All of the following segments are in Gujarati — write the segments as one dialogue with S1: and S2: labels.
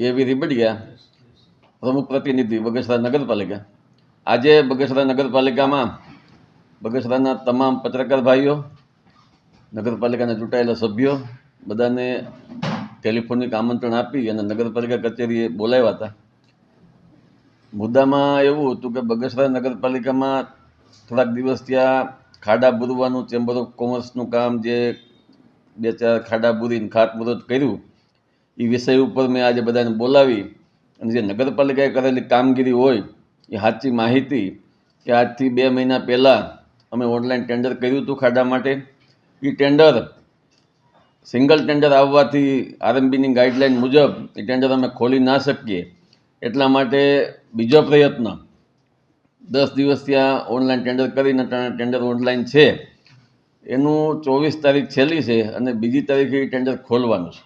S1: એ એવી રીબડી પ્રમુખ પ્રતિનિધિ બગસરા નગરપાલિકા. આજે બગસરા નગરપાલિકામાં બગસરાના તમામ પત્રકાર ભાઈઓ, નગરપાલિકાના ચૂંટાયેલા સભ્યો બધાને ટેલિફોનિક આમંત્રણ આપી અને નગરપાલિકા કચેરીએ બોલાવ્યા હતા. મુદ્દામાં એવું હતું કે બગસરા નગરપાલિકામાં થોડાક દિવસ ત્યાં ખાડા બુરવાનું, ચેમ્બર ઓફ કોમર્સનું કામ જે બે ચાર ખાડા બુરીને ખાતમુહૂર્ત કર્યું એ વિષય ઉપર મેં આજે બધાને બોલાવી. અને જે નગરપાલિકાએ કરેલી કામગીરી હોય, એ સાચી માહિતી કે આજથી બે મહિના પહેલાં અમે ઓનલાઈન ટેન્ડર કર્યું હતું ખાડા માટે. એ ટેન્ડર સિંગલ ટેન્ડર આવવાથી આરએમબીની ગાઈડલાઇન મુજબ એ ટેન્ડર અમે ખોલી ના શકીએ. એટલા માટે બીજો પ્રયત્ન, દસ દિવસ ત્યાં ઓનલાઈન ટેન્ડર કરીને ટેન્ડર ઓનલાઈન છે. એનું ચોવીસ તારીખ છેલ્લી છે અને બીજી તારીખે એ ટેન્ડર ખોલવાનું છે.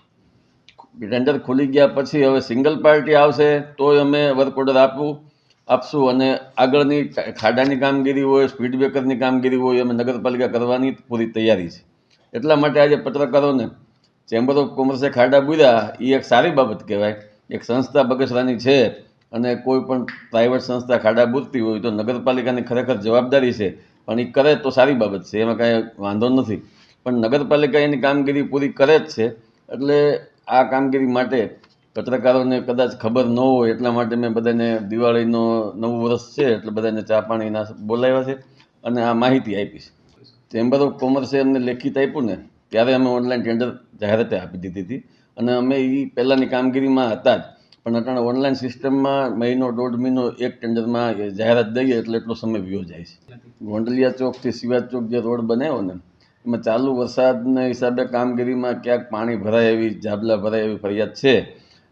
S1: ટેન્ડર ખુલી ગયા પછી હવે સિંગલ પાર્ટી આવશે, તોય અમે વર્ક ઓર્ડર આપવું, આપશું. અને આગળની ખાડાની કામગીરી હોય, સ્પીડ બ્રેકરની કામગીરી હોય, અમે નગરપાલિકા કરવાની પૂરી તૈયારી છે. એટલા માટે આજે પત્રકારોને ચેમ્બર ઓફ કોમર્સે ખાડા બુર્યા. એ એક સારી બાબત કહેવાય. એક સંસ્થા બગસરાની છે અને કોઈ પણ પ્રાઇવેટ સંસ્થા ખાડા બુરતી હોય તો નગરપાલિકાની ખરેખર જવાબદારી છે. પણ એ કરે તો સારી બાબત છે. એમાં કાંઈ વાંધો નથી. પણ નગરપાલિકા એની કામગીરી પૂરી કરે જ છે. એટલે આ કામગીરી માટે પત્રકારોને કદાચ ખબર ન હોય, એટલા માટે મેં બધાને દિવાળીનો નવું વર્ષ છે, એટલે બધાને ચા પાણીના બોલાવ્યા છે અને આ માહિતી આપી છે. ચેમ્બર ઓફ કોમર્સે અમને લેખિત આપ્યું ને, ત્યારે અમે ઓનલાઈન ટેન્ડર જાહેરાતે આપી દીધી હતી. અને અમે એ પહેલાંની કામગીરીમાં હતા જ, પણ અત્યારે ઓનલાઈન સિસ્ટમમાં મહિનો દોઢ મહિનો એક ટેન્ડરમાં જાહેરાત દઈએ એટલે એટલો સમય વ્યો જાય છે. ગોંડલિયા ચોકથી શિવાજ ચોક જે રોડ બનાવ્યો ને એમાં ચાલુ વરસાદના હિસાબે કામગીરીમાં ક્યાંક પાણી ભરાય એવી જાબલા ભરાય એવી ફરિયાદ છે.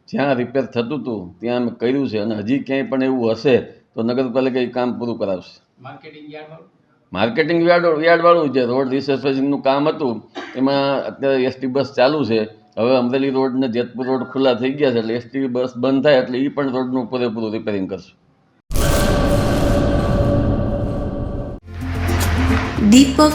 S1: જ્યાં રિપેર થતું હતું ત્યાં અમે કર્યું છે અને હજી ક્યાંય પણ એવું હશે તો નગરપાલિકા એ કામ પૂરું કરાવશે.
S2: માર્કેટિંગ યાર્ડ વાળું?
S1: માર્કેટિંગ યાર્ડ યાર્ડવાળું જે રોડ રિસર્ફેસિંગનું કામ હતું એમાં અત્યારે એસટી બસ ચાલુ છે. હવે અમરેલી રોડ ને જેતપુર રોડ ખુલ્લા થઈ ગયા છે એટલે એસટી બસ બંધ થાય એટલે એ પણ રોડનું પૂરેપૂરું રિપેરિંગ કરશું.
S3: દીપક